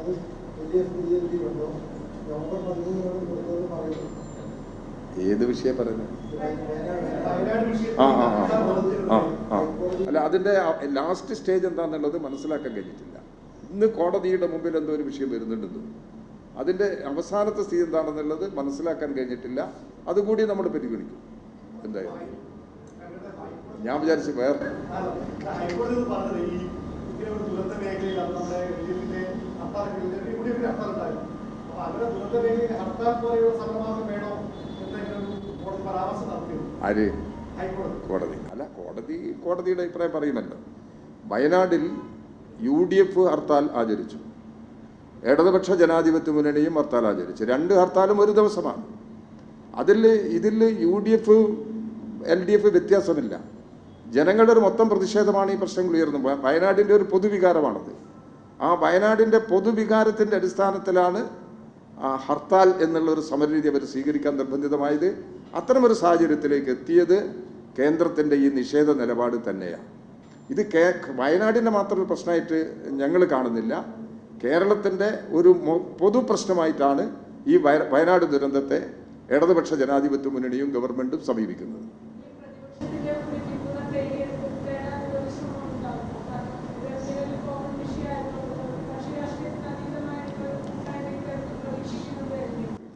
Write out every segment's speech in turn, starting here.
അത് വലിയ സ്ഥിരീകരിക്കുന്നുണ്ടോ നവംബർ പതിമൂന്നിനോട് കൊടുത്തത് പറയുന്നു. ഏത് വിഷയം പറയുന്നത് ആ ആ ആ. ആ അല്ല അതിന്റെ ലാസ്റ്റ് സ്റ്റേജ് എന്താണെന്നുള്ളത് മനസ്സിലാക്കാൻ കഴിഞ്ഞിട്ടില്ല. ഇന്ന് കോടതിയുടെ മുമ്പിൽ എന്തോ ഒരു വിഷയം വരുന്നുണ്ടെന്ന്. അതിന്റെ അവസാനത്തെ സ്ഥിതി എന്താണെന്നുള്ളത് മനസ്സിലാക്കാൻ കഴിഞ്ഞിട്ടില്ല. അതുകൂടി നമ്മൾ പരിഗണിക്കും. എന്തായാലും. ഞാൻ വിചാരിച്ചു വേറെ ഹൈക്കോടതി പറഞ്ഞത് ഈ ഇങ്ങനെ ഒരു ദുരന്ത മേഖലയിൽ അത് നമ്മുടെ എൽഡിഎഫിന്റെ ഹർത്താൽ ഹർത്താൽ ഉണ്ടായിരുന്നു അപ്പൊ അങ്ങനെ ദുരന്ത ഹർത്താൽ പോലെയുള്ള സമരമാർഗം വേണോ എന്തെങ്കിലും ഒരു കോടതി പരാമർശം ആര്? കോടതി. അല്ല കോടതി കോടതിയുടെ അഭിപ്രായം പറയുമല്ലോ. വയനാടിൽ യു ഡി എഫ് ഹർത്താൽ ആചരിച്ചു. ഇടതുപക്ഷ ജനാധിപത്യ മുന്നണിയും ഹർത്താൽ ആചരിച്ചു. രണ്ട് ഹർത്താലും ഒരു ദിവസമാണ്. അതിൽ ഇതിൽ U D F L D F വ്യത്യാസമില്ല. ജനങ്ങളുടെ ഒരു മൊത്തം പ്രതിഷേധമാണ് ഈ പ്രശ്നങ്ങൾ ഉയർന്നു വയനാടിന്റെ ഒരു പൊതുവികാരമാണത്. ആ വയനാടിന്റെ പൊതുവികാരത്തിന്റെ അടിസ്ഥാനത്തിലാണ് ഹർത്താൽ എന്നുള്ളൊരു സമരരീതി അവർ സ്വീകരിക്കാൻ നിർബന്ധിതമായത്. അത്തരമൊരു സാഹചര്യത്തിലേക്ക് എത്തിയത് കേന്ദ്രത്തിന്റെ ഈ നിഷേധ നിലപാട് തന്നെയാണ്. ഇത് കേ വയനാടിന്റെ മാത്രം പ്രശ്നമായിട്ട് ഞങ്ങൾ കാണുന്നില്ല. കേരളത്തിന്റെ ഒരു പൊതു പ്രശ്നമായിട്ടാണ് ഈ വയ- വയനാട് ദുരന്തത്തെ ഇടതുപക്ഷ ജനാധിപത്യ മുന്നണിയും ഗവൺമെന്റും സമീപിക്കുന്നത്.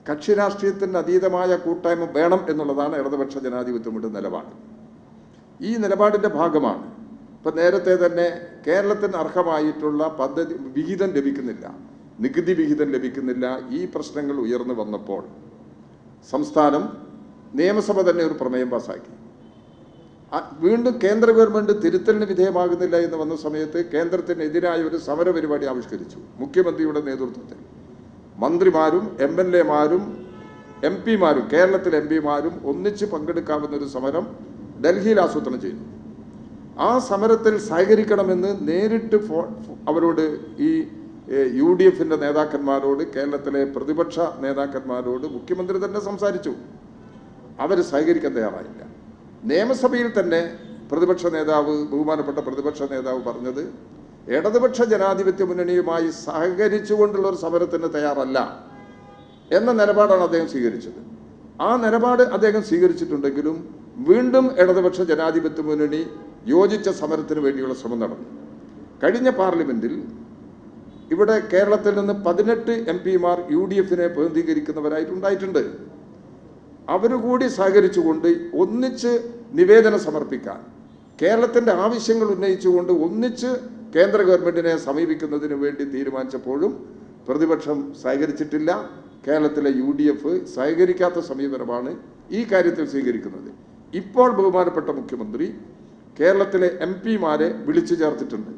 കക്ഷി രാഷ്ട്രീയത്തിന് അതീതമായ കൂട്ടായ്മ വേണം എന്നുള്ളതാണ് ഇടതുപക്ഷ ജനാധിപത്യമുണ്ട് നിലപാട്. ഈ നിലപാടിന്റെ ഭാഗമാണ് ഇപ്പം നേരത്തെ തന്നെ കേരളത്തിന് അർഹമായിട്ടുള്ള പദ്ധതി വിഹിതം ലഭിക്കുന്നില്ല നികുതി വിഹിതം ലഭിക്കുന്നില്ല ഈ പ്രശ്നങ്ങൾ ഉയർന്നു വന്നപ്പോൾ സംസ്ഥാനം നിയമസഭ തന്നെ ഒരു പ്രമേയം പാസാക്കി വീണ്ടും കേന്ദ്ര ഗവൺമെന്റ് തിരുത്തലിന് വിധേയമാകുന്നില്ല എന്ന് വന്ന സമയത്ത് കേന്ദ്രത്തിനെതിരായ ഒരു സമര പരിപാടി ആവിഷ്കരിച്ചു മുഖ്യമന്ത്രിയുടെ നേതൃത്വത്തിൽ. മന്ത്രിമാരും എം എൽ എമാരും എം പിമാരും കേരളത്തിലെ എം പിമാരും ഒന്നിച്ച് പങ്കെടുക്കാവുന്ന ഒരു സമരം ഡൽഹിയിൽ ആസൂത്രണം ചെയ്തു ആ സമരത്തിൽ സഹകരിക്കണമെന്ന് നേരിട്ട് അവരോട് ഈ യു ഡി എഫിന്റെ നേതാക്കന്മാരോട് കേരളത്തിലെ പ്രതിപക്ഷ നേതാക്കന്മാരോട് മുഖ്യമന്ത്രി തന്നെ സംസാരിച്ചു. അവർ സഹകരിക്കാൻ തയ്യാറായില്ല. നിയമസഭയിൽ തന്നെ പ്രതിപക്ഷ നേതാവ് ബഹുമാനപ്പെട്ട പ്രതിപക്ഷ നേതാവ് പറഞ്ഞത് ഇടതുപക്ഷ ജനാധിപത്യ മുന്നണിയുമായി സഹകരിച്ചുകൊണ്ടുള്ള ഒരു സമരത്തിന് തയ്യാറല്ല എന്ന നിലപാടാണ് അദ്ദേഹം സ്വീകരിച്ചത്. ആ നിലപാട് അദ്ദേഹം സ്വീകരിച്ചിട്ടുണ്ടെങ്കിലും വീണ്ടും ഇടതുപക്ഷ ജനാധിപത്യ മുന്നണി യോജിച്ച സമരത്തിന് വേണ്ടിയുള്ള ശ്രമം നടന്നു. കഴിഞ്ഞ പാർലമെന്റിൽ ഇവിടെ കേരളത്തിൽ നിന്ന് പതിനെട്ട് എം പിമാർ യു ഡി എഫിനെ പ്രതിനിധീകരിക്കുന്നവരായിട്ടുണ്ടായിട്ടുണ്ട്. അവരുകൂടി സഹകരിച്ചുകൊണ്ട് ഒന്നിച്ച് നിവേദനം സമർപ്പിക്കാൻ കേരളത്തിന്റെ ആവശ്യങ്ങൾ ഉന്നയിച്ചുകൊണ്ട് ഒന്നിച്ച് കേന്ദ്ര ഗവൺമെന്റിനെ സമീപിക്കുന്നതിന് വേണ്ടി തീരുമാനിച്ചപ്പോഴും പ്രതിപക്ഷം സഹകരിച്ചിട്ടില്ല. കേരളത്തിലെ യു ഡി എഫ് സഹകരിക്കാത്ത സമീപനമാണ് ഈ കാര്യത്തിൽ സ്വീകരിക്കുന്നത്. ഇപ്പോൾ ബഹുമാനപ്പെട്ട മുഖ്യമന്ത്രി കേരളത്തിലെ എം പിമാരെ വിളിച്ചു ചേർത്തിട്ടുണ്ട്.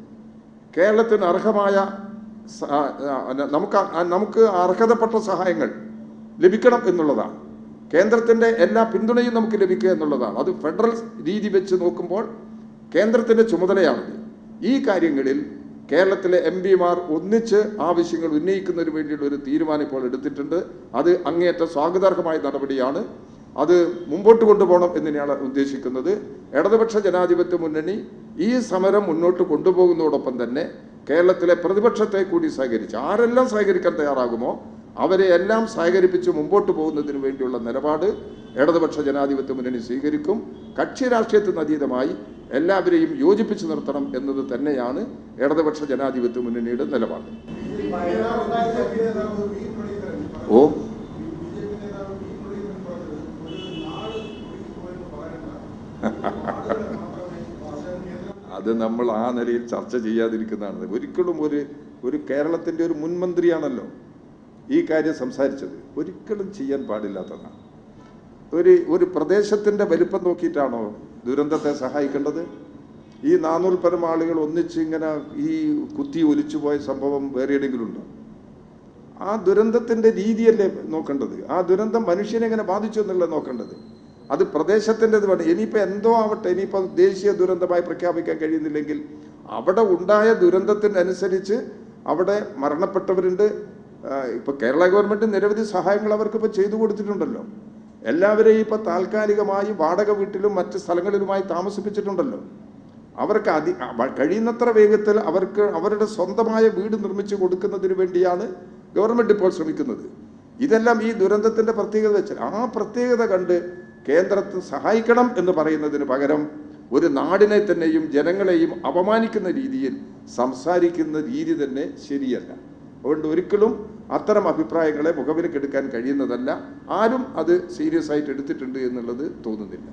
കേരളത്തിന് അർഹമായ നമുക്ക് നമുക്ക് അർഹതപ്പെട്ട സഹായങ്ങൾ ലഭിക്കണം എന്നുള്ളതാണ്. കേന്ദ്രത്തിന്റെ എല്ലാ പിന്തുണയും നമുക്ക് ലഭിക്കുക എന്നുള്ളതാണ്. അത് ഫെഡറൽ രീതി വെച്ച് നോക്കുമ്പോൾ കേന്ദ്രത്തിന്റെ ചുമതലയാണിത്. ഈ കാര്യങ്ങളിൽ കേരളത്തിലെ എം പിമാർ ഒന്നിച്ച് ആവശ്യങ്ങൾ ഉന്നയിക്കുന്നതിന് വേണ്ടിയുള്ള ഒരു തീരുമാനം ഇപ്പോൾ എടുത്തിട്ടുണ്ട്. അത് അങ്ങേയറ്റം സ്വാഗതാർഹമായ നടപടിയാണ്. അത് മുമ്പോട്ട് കൊണ്ടുപോകണം എന്ന് തന്നെയാണ് ഉദ്ദേശിക്കുന്നത്. ഇടതുപക്ഷ ജനാധിപത്യ മുന്നണി ഈ സമരം മുന്നോട്ട് കൊണ്ടുപോകുന്നതോടൊപ്പം തന്നെ കേരളത്തിലെ പ്രതിപക്ഷത്തെ കൂടി സഹകരിച്ച് ആരെല്ലാം സഹകരിക്കാൻ തയ്യാറാകുമോ അവരെ എല്ലാം സഹകരിപ്പിച്ച് മുമ്പോട്ട് പോകുന്നതിന് വേണ്ടിയുള്ള നിലപാട് ഇടതുപക്ഷ ജനാധിപത്യ മുന്നണി സ്വീകരിക്കും. കക്ഷി രാഷ്ട്രീയത്തിന് അതീതമായി എല്ലാവരെയും യോജിപ്പിച്ചു നിർത്തണം എന്നത് തന്നെയാണ് ഇടതുപക്ഷ ജനാധിപത്യ മുന്നണിയുടെ നിലപാട്. ഓ. അത് നമ്മൾ ആ നിലയിൽ ചർച്ച ചെയ്യാതിരിക്കുന്നതാണ്. ഒരിക്കലും ഒരു ഒരു കേരളത്തിന്റെ ഒരു മുൻമന്ത്രിയാണല്ലോ ഈ കാര്യം സംസാരിച്ചത്. ഒരിക്കലും ചെയ്യാൻ പാടില്ലാത്തതാണ്. ഒരു ഒരു പ്രദേശത്തിന്റെ വലിപ്പം നോക്കിയിട്ടാണോ ദുരന്തത്തെ സഹായിക്കേണ്ടത്? ഈ നാനൂൽപ്പരം ആളുകൾ ഒന്നിച്ച് ഇങ്ങനെ ഈ കുത്തി ഒലിച്ചു പോയ സംഭവം വേറെ ഏതെങ്കിലും ഉണ്ടോ? ആ ദുരന്തത്തിന്റെ രീതിയല്ലേ നോക്കേണ്ടത്? ആ ദുരന്തം മനുഷ്യനെ എങ്ങനെ ബാധിച്ചു എന്നുള്ളത് നോക്കേണ്ടത്. അത് പ്രദേശത്തിന്റെത് വേണം. ഇനിയിപ്പോൾ എന്തോ ആവട്ടെ ഇനിയിപ്പോൾ ദേശീയ ദുരന്തമായി പ്രഖ്യാപിക്കാൻ കഴിയുന്നില്ലെങ്കിൽ അവിടെ ഉണ്ടായ ദുരന്തത്തിനനുസരിച്ച് അവിടെ മരണപ്പെട്ടവരുണ്ട്. ഇപ്പോൾ കേരള ഗവൺമെന്റ് നിരവധി സഹായങ്ങൾ അവർക്ക് ഇപ്പോൾ ചെയ്തു കൊടുത്തിട്ടുണ്ടല്ലോ. എല്ലാവരെയും ഇപ്പോൾ താൽക്കാലികമായി വാടക വീട്ടിലും മറ്റ് സ്ഥലങ്ങളിലുമായി താമസിപ്പിച്ചിട്ടുണ്ടല്ലോ. അവർക്ക് അതി കഴിയുന്നത്ര വേഗത്തിൽ അവർക്ക് അവരുടെ സ്വന്തമായ വീട് നിർമ്മിച്ചു കൊടുക്കുന്നതിന് വേണ്ടിയാണ് ഗവൺമെന്റ് ഇപ്പോൾ ശ്രമിക്കുന്നത്. ഇതെല്ലാം ഈ ദുരന്തത്തിന്റെ പ്രത്യേകത വെച്ചാൽ ആ പ്രത്യേകത കണ്ട് കേന്ദ്രത്തെ സഹായിക്കണം എന്ന് പറയുന്നതിന് പകരം ഒരു നാടിനെ തന്നെയും ജനങ്ങളെയും അപമാനിക്കുന്ന രീതിയിൽ സംസാരിക്കുന്ന രീതി തന്നെ ശരിയല്ല. അതുകൊണ്ട് ഒരിക്കലും അത്തരം അഭിപ്രായങ്ങളെ മുഖവിലക്കെടുക്കാൻ കഴിയുന്നതല്ല. ആരും അത് സീരിയസ് ആയിട്ട് എടുത്തിട്ടുണ്ട് എന്നുള്ളത് തോന്നുന്നില്ല.